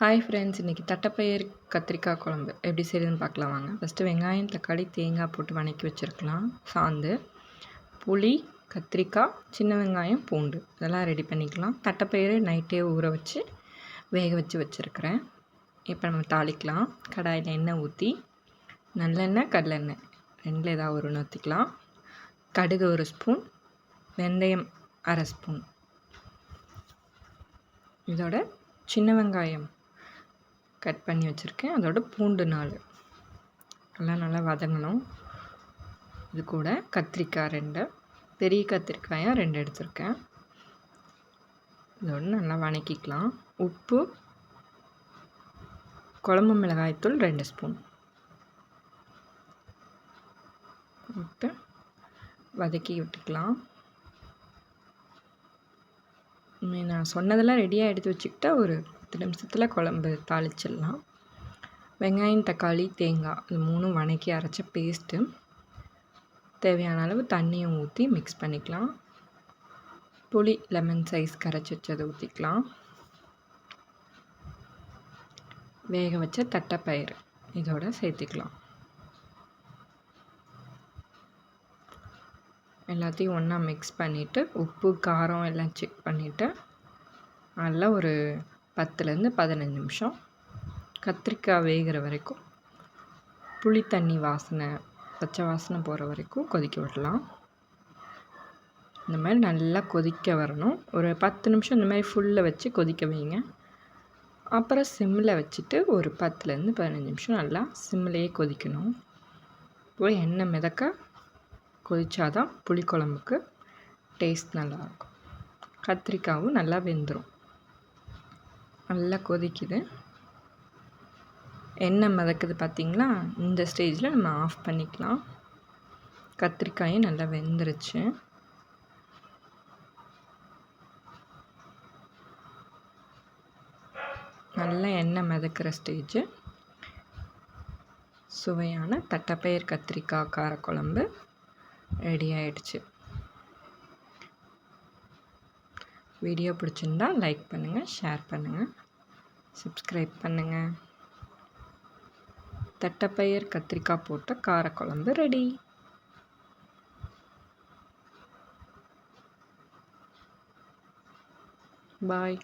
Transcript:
Hi friends இன்றைக்கி தட்டைப்பயிர் கத்திரிக்காய் குழம்பு எப்படி செய்யுதுன்னு பார்க்கலாம் வாங்க. ஃபஸ்ட்டு வெங்காயம் தக்காளி தேங்காய் போட்டு வணக்கி வச்சுருக்கலாம். சாந்து புளி கத்திரிக்காய் சின்ன வெங்காயம் பூண்டு. இதெல்லாம் ரெடி பண்ணிக்கலாம். தட்டைப்பயிறு நைட்டே ஊற வச்சு வேக வச்சு வச்சுருக்கிறேன். இப்போ நம்ம தாளிக்கலாம். கடாயில் எண்ணெய் ஊற்றி நல்லெண்ணெய் கடலெண்ணெய். ரெண்டில் ஏதாவது ஒரு ஊற்றிக்கலாம் கடுகு ஒரு ஸ்பூன் வெந்தயம் அரை ஸ்பூன் இதோட சின்ன வெங்காயம் கட் பண்ணி வச்சுருக்கேன். அதோட பூண்டு நாலு. எல்லாம் நல்லா வதங்கணும். இது கூட கத்திரிக்காய் ரெண்டு. பெரிய கத்திரிக்காயாக ரெண்டு எடுத்திருக்கேன். இதோட நல்லா வணக்கிக்கலாம். உப்பு குழம்பு மிளகாய்த்தூள் ரெண்டு ஸ்பூன். விட்டு வதக்கி விட்டுக்கலாம். நான் சொன்னதெல்லாம் ரெடியாக எடுத்து வச்சுக்கிட்டா ஒரு பத்து நிமிஷத்தில் குழம்பு தாளிச்சிடலாம். வெங்காயம் தக்காளி தேங்காய் இது மூணும் வணக்கி அரைச்ச பேஸ்ட்டு தேவையான அளவு தண்ணியை ஊற்றி மிக்ஸ் பண்ணிக்கலாம். புளி லெமன் சைஸ் கரைச்சி வச்சதை ஊற்றிக்கலாம் வேக வச்ச தட்டைப்பயிறு இதோட சேர்த்துக்கலாம். எல்லாத்தையும் ஒன்றா மிக்ஸ் பண்ணிவிட்டு உப்பு காரம் எல்லாம் செக் பண்ணிவிட்டு நல்லா ஒரு பத்துலேருந்து பதினஞ்சு நிமிஷம். கத்திரிக்காய் வேகிற வரைக்கும் புளி தண்ணி வாசனை பச்சை வாசனை போகிற வரைக்கும் கொதிக்க விடலாம். இந்த மாதிரி நல்லா கொதிக்க வரணும். ஒரு பத்து நிமிஷம் இந்த மாதிரி ஃபுல்லில் வச்சு கொதிக்க வைங்க. அப்புறம் சிம்மில் வச்சுட்டு ஒரு பத்துலேருந்து பதினஞ்சு நிமிஷம் நல்லா சிம்மிலேயே கொதிக்கணும். போய் எண்ணெய் மிதக்க கொதித்தாதான் புளிக்குழம்புக்கு டேஸ்ட் நல்லாயிருக்கும் கத்திரிக்காவும் நல்லா வெந்துடும் நல்லா கொதிக்குது. எண்ணெய் மிதக்குது பார்த்திங்களா? இந்த ஸ்டேஜில் நம்ம ஆஃப் பண்ணிக்கலாம். கத்திரிக்காயும் நல்லா வெந்துருச்சு. நல்லா எண்ணெய் மிதக்கிற ஸ்டேஜு. சுவையான தட்டைப்பயிர் கத்திரிக்காய் காரக்குழம்பு ரெடி ஆயிடுச்சு. வீடியோ பிடிச்சிருந்தா லைக் பண்ணுங்கள் ஷேர் பண்ணுங்கள் சப்ஸ்கிரைப் பண்ணுங்கள் தட்டைப்பயிர் கத்திரிக்காய் போட்ட காரக்குழம்பு ரெடி. பாய்